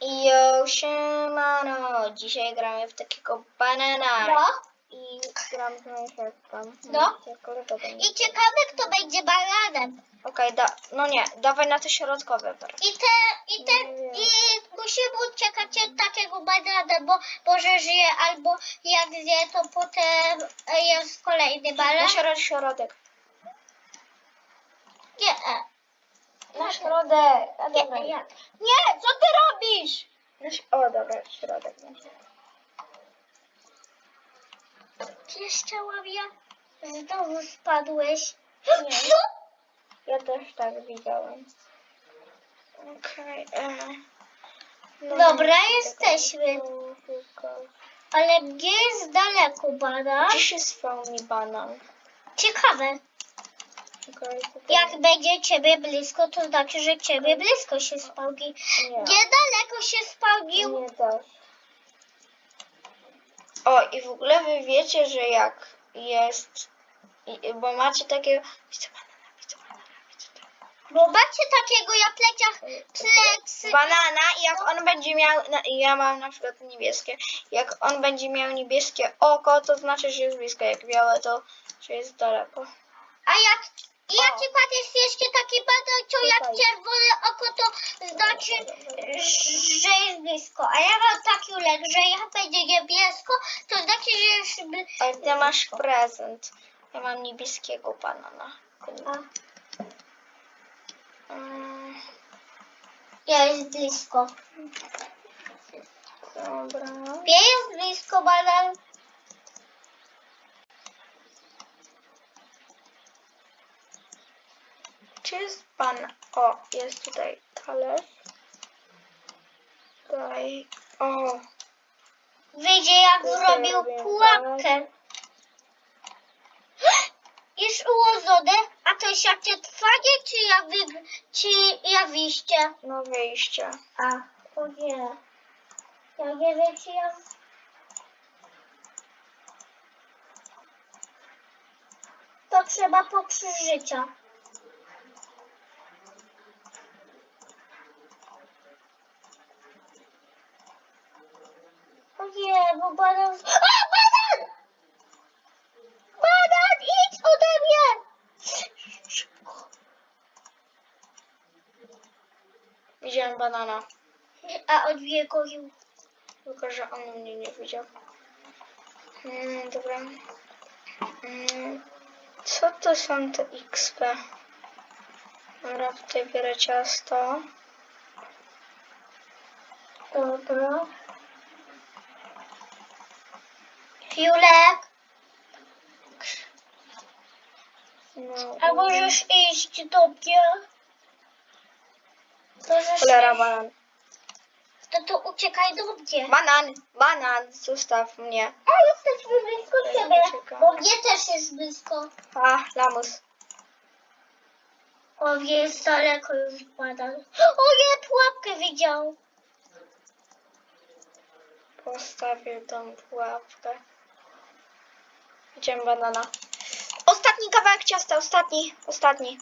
Jo, siemano, dzisiaj gramy w takiego banana. No. I gram z. No. Tylko to będzie. I ciekawe, kto będzie bananem. Okej, da, no nie, dawaj na te środkowe. I te, i te, i musimy uciekać od takiego banana, bo może żyje, albo jak zje, to potem jest kolejny Na banan. środek, środek. Nie, e, Na środek. A nie, dobra. jak? Nie, co ty robisz? O, dobra, środek. Chciałam ja? Znowu spadłeś. Nie. Co? Ja też tak widziałem. Okej. e. No, Dobra, nie, jesteśmy. tylko- Ale gdzie jest daleko banan? Gdzie się spełni banan? Ciekawe. Tutaj- Jak będzie ciebie blisko, to znaczy, że ciebie blisko się spełni. Nie. Gdzie daleko się spełnił? Nie też. O, i w ogóle wy wiecie, że jak jest, i- bo macie takie, widzę banana, widzę banana, widzę Bo macie takiego ja pleciach pleksy. banana i jak on będzie miał, na- ja mam na przykład niebieskie, jak on będzie miał niebieskie oko, to znaczy, że jest blisko, jak białe, to że jest daleko. A jak i na O. przykład jest jeszcze taki co jak Tutaj. czerwone oko, to znaczy, że jest blisko. A ja mam taki ulek, że jak będzie niebiesko, to znaczy, że jest bl- Ale ty masz prezent. Ja mam niebieskiego banana. Mm, Ja jest blisko. Dobra. Gdzie jest blisko banan? Czy jest pan? O, jest tutaj talerz. Tutaj. O, Wyjdzie jak Tutaj zrobił robię pułapkę. Jest ułożone, a to jest jakie trwanie, czy jak, wy, czy jak wyjście? no wyjście. A, o nie. Ja nie wiem, czy ja... To trzeba pokrzyżycia. O bo banan... A, banan! Banan, idź ode mnie! Widziałem banana. A mnie gonił. Tylko, że on mnie nie widział. Mm, dobra. Mm, co to są te XP? Dobra, tutaj biorę ciasto. Dobra. Fiulek, No, a możesz iść do mnie? Możesz Cholera, iść. banan. To, to uciekaj do mnie. Banan, banan, zostaw mnie. A jesteśmy blisko ciebie, uciekam. bo mnie też jest blisko. A, lamus. O, jest daleko już banan. O nie, pułapkę widział. Postawię tą pułapkę. Widziałem banana. Ostatni kawałek ciasta, ostatni, ostatni.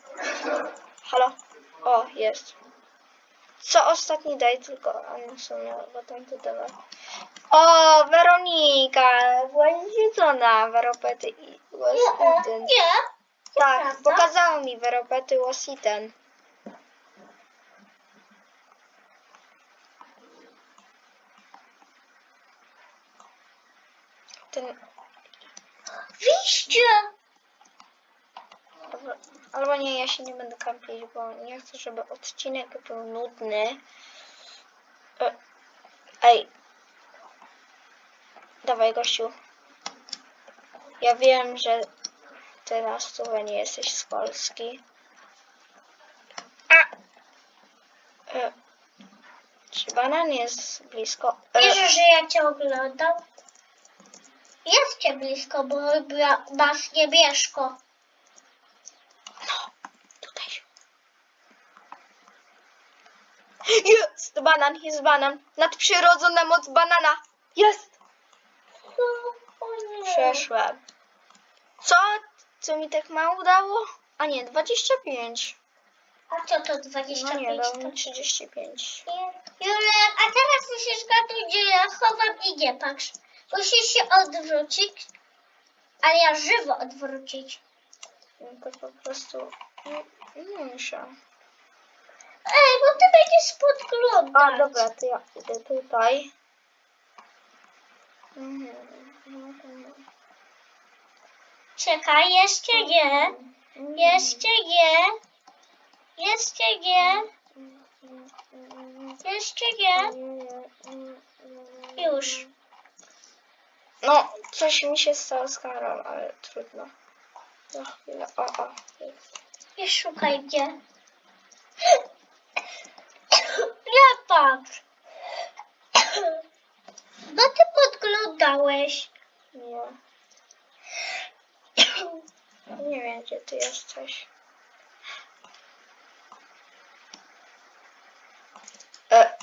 Halo? O, jest. Co ostatni daj, tylko a no są bo tam to dawaj. O, Weronika, byłaś zjedzona, Weropety i Nie. Tak, prawda. pokazało mi Weropety was eaten. Ten Albo, albo nie, ja się nie będę kampić, bo nie chcę, żeby odcinek był nudny. E, Ej. Dawaj, gościu. Ja wiem, że ty na stówę nie jesteś z Polski. A! E, czy banan jest blisko? E, Wiesz, że ja cię oglądam? Jest cię blisko, bo bra- masz niebieżko. No, tutaj. Jest banan, jest banan. Nadprzyrodzona moc banana. Jest! O nie. Przeszłem. Co? Co mi tak mało dało? A nie, 25. A co to 25? No nie, dał to? mi 35. Julek, a teraz musisz gadać, gdzie ja chowam i nie patrz. Musisz się odwrócić, ale ja żywo odwrócić. No to po prostu nie, muszę. Ej, bo ty będziesz podglądać. A dobra, to ja idę tutaj. Mhm. Czekaj, jeszcze nie. Jeszcze nie. Jeszcze nie. Jeszcze nie. Już. No, coś mi się stało z kamerą, ale trudno. Za chwilę. O, o. Nie szukaj mnie. Nie patrz. No ty podglądałeś. Nie. Nie wiem, gdzie ty jesteś. E.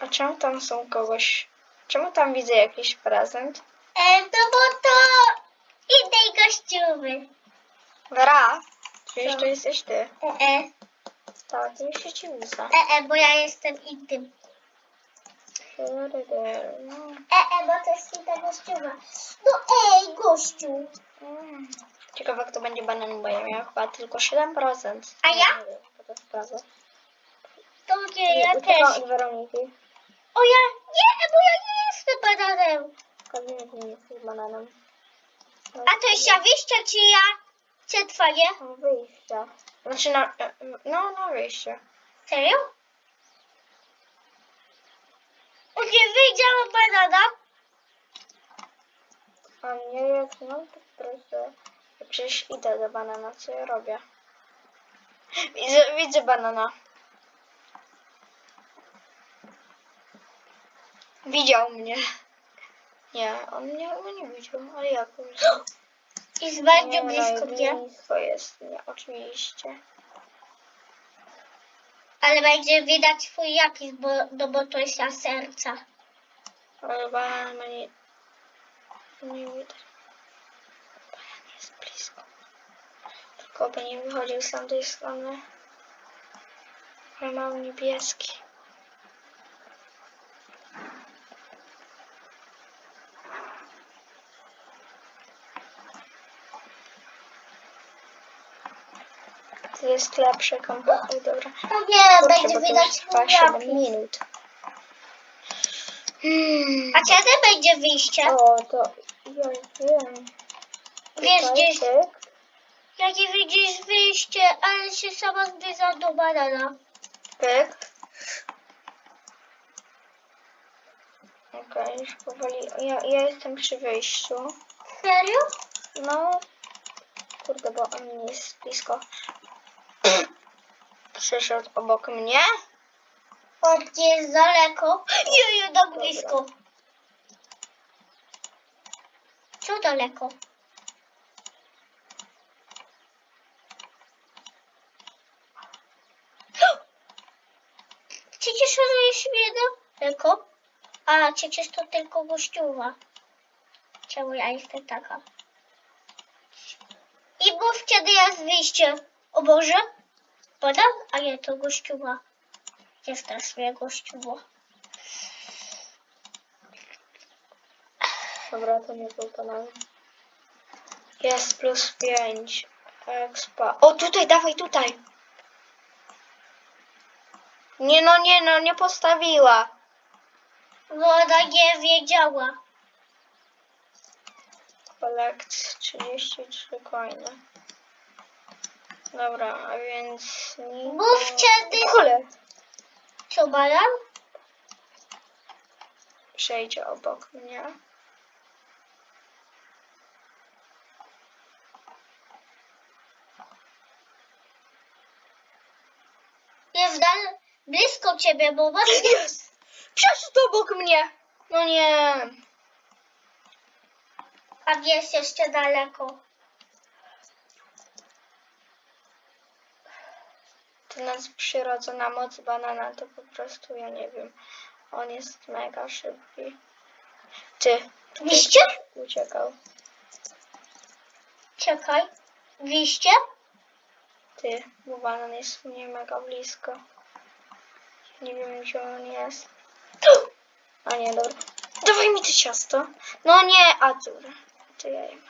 A czemu tam są kogoś? Czemu tam widzę jakiś prezent? E, no bo to innej gościowy. Wera, czyż Co? to jesteś ty? E, e, Tak, już się ci widzę. e, e, bo ja jestem innym. E, e, bo to jest inna gościowa. No ej, gościu. Mm. Ciekawe, kto będzie banan, bo ja miałam chyba tylko 7%. A ja? Nie wiem, to sprawdzę. To nie, ja też. od Weroniki. O ja, nie, e, bo ja nie jestem bananem. Kabinet nie jest bananem. No, A to jest ja wyjście, czy ja? Czy twoje? No, wyjście. Znaczy, na, no, na wyjście. Serio? Nie wyjdziemy banana. A mnie jak no, to proszę. Przecież idę do banana, co ja robię? Widzę, widzę banana. Widział mnie. Nie, on mnie chyba nie widział, ale jak widział? Jest bardzo Nie, blisko mnie. Blisko jest, nie, oczywiście. Ale będzie widać twój japis, bo, no bo to jest na serca. Ale banan mnie nie widać. Banan jest blisko. Tylko by nie wychodził z tamtej strony. Ale mam niebieski. To jest lepsze komputer, dobra. No nie, będzie twój trwa 7 japis. minut. Hmm. A kiedy będzie wyjście? O, to ja wiem. Wiesz, gdzieś-. Jakie widzisz wyjście, ale się sama zbliża do banana. Pyk. Okej, już powoli. Ja, ja jestem przy wyjściu. Serio? No. Kurde, bo on jest blisko. Przyszedł obok mnie. On jest daleko. Jeju, tak blisko. Co daleko? Przecież on jest daleko. A przecież to tylko gościuwa. Czemu ja jestem taka? I mów kiedy jest wyjście. O Boże. Podam? A nie, to gościuwa. Jest też mnie gościuwa. Dobra, to nie był banan. Jest plus 5. Expa. O, tutaj, dawaj, tutaj. Nie no, nie no, nie postawiła. Woda nie wiedziała. Collect 33 coiny. Dobra, a więc... Niko... Mów kiedy... Kule! Co banan? Przejdzie obok mnie. Jest dal... blisko ciebie, bo. Jest! Przeszedł obok mnie! No nie. A jest jeszcze daleko. Nadprzyrodzona moc banana, to po prostu ja nie wiem. On jest mega szybki. Ty. Wiście? Uciekał. Czekaj. Wiście? Ty, bo banan jest mnie mega blisko. Nie wiem, gdzie on jest. A nie, dobra. Dawaj mi to ciasto. No nie, a dobra. To ja jem.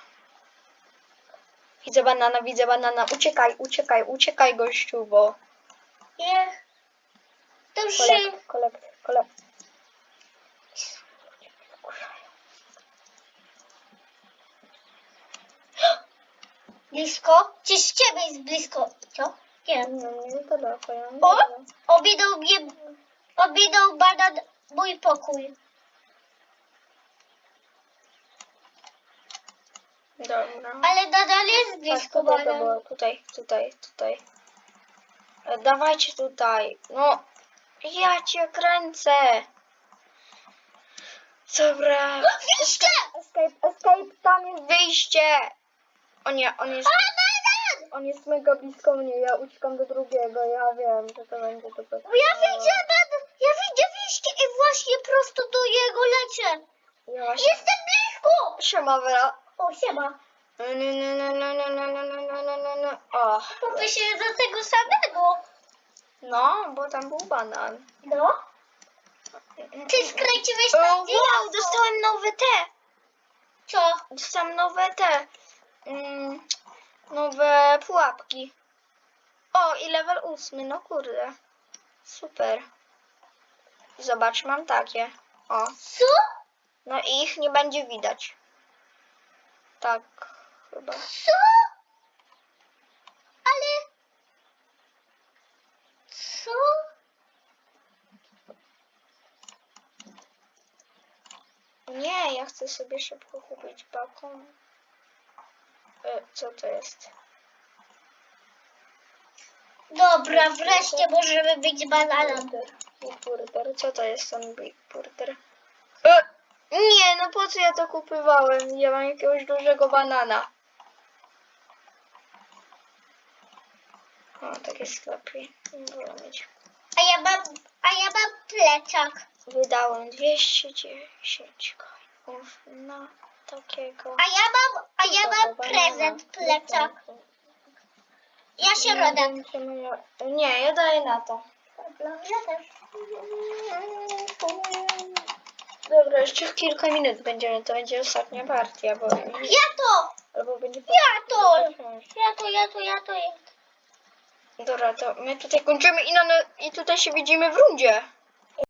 Widzę banana, widzę banana. Uciekaj, uciekaj, uciekaj gościu, bo... Nie. Dobrze. Kolek, kolek, kolek. Blisko? Czy z ciebie jest blisko? Co? Nie. No nie daleko, ja nie O! wiem. Mnie, obidał banan mój pokój. Dobra. Ale nadal jest Tak, blisko tutaj to banan. było. Tutaj, tutaj, tutaj. Dawajcie tutaj. No, ja cię kręcę. Dobra. Wyjście! Escape, escape, tam jest wyjście. O nie, on jest, banan! on jest mega blisko mnie. Ja uciekam do drugiego. Ja wiem, że to będzie to Ja widzę banan, ja widzę wyjście i właśnie prosto do jego lecę. Ja właśnie... Jestem blisko! Siema, Vera. O, siema. No, no, no, no, no, no, no, no, no, no, no, no. O, Kupię się do tego samego. no, bo tam był banan. No. Ty skręciłeś O, tam wow, dostałem nowe te. Co? Dostałem nowe te. Mm, nowe pułapki. O, i level ósmy, no kurde. Super. Zobacz, mam takie. O, Co? no i ich nie będzie widać. Tak, chyba. Co? Ale... Co? Nie, ja chcę sobie szybko kupić balkon. E, co to jest? Dobra, wreszcie możemy być bananem. Big Burger. Co to jest ten Big Burger? E, nie, no po co ja to kupywałem? Ja mam jakiegoś dużego banana. O, takie sklepy. Nie wolę mieć. A ja mam, a ja mam plecak. Wydałem 210 coinów na takiego. A ja mam, a ja mam prezent plecak. Ja się rodę. Nie, ja daję na to. Dobra, jeszcze kilka minut będziemy, to będzie ostatnia partia, bo... Ja to! Albo będzie... Ja to! Ja to, ja to, ja to. Ja to. Dobra, to my tutaj kończymy i, na, i tutaj się widzimy w rundzie.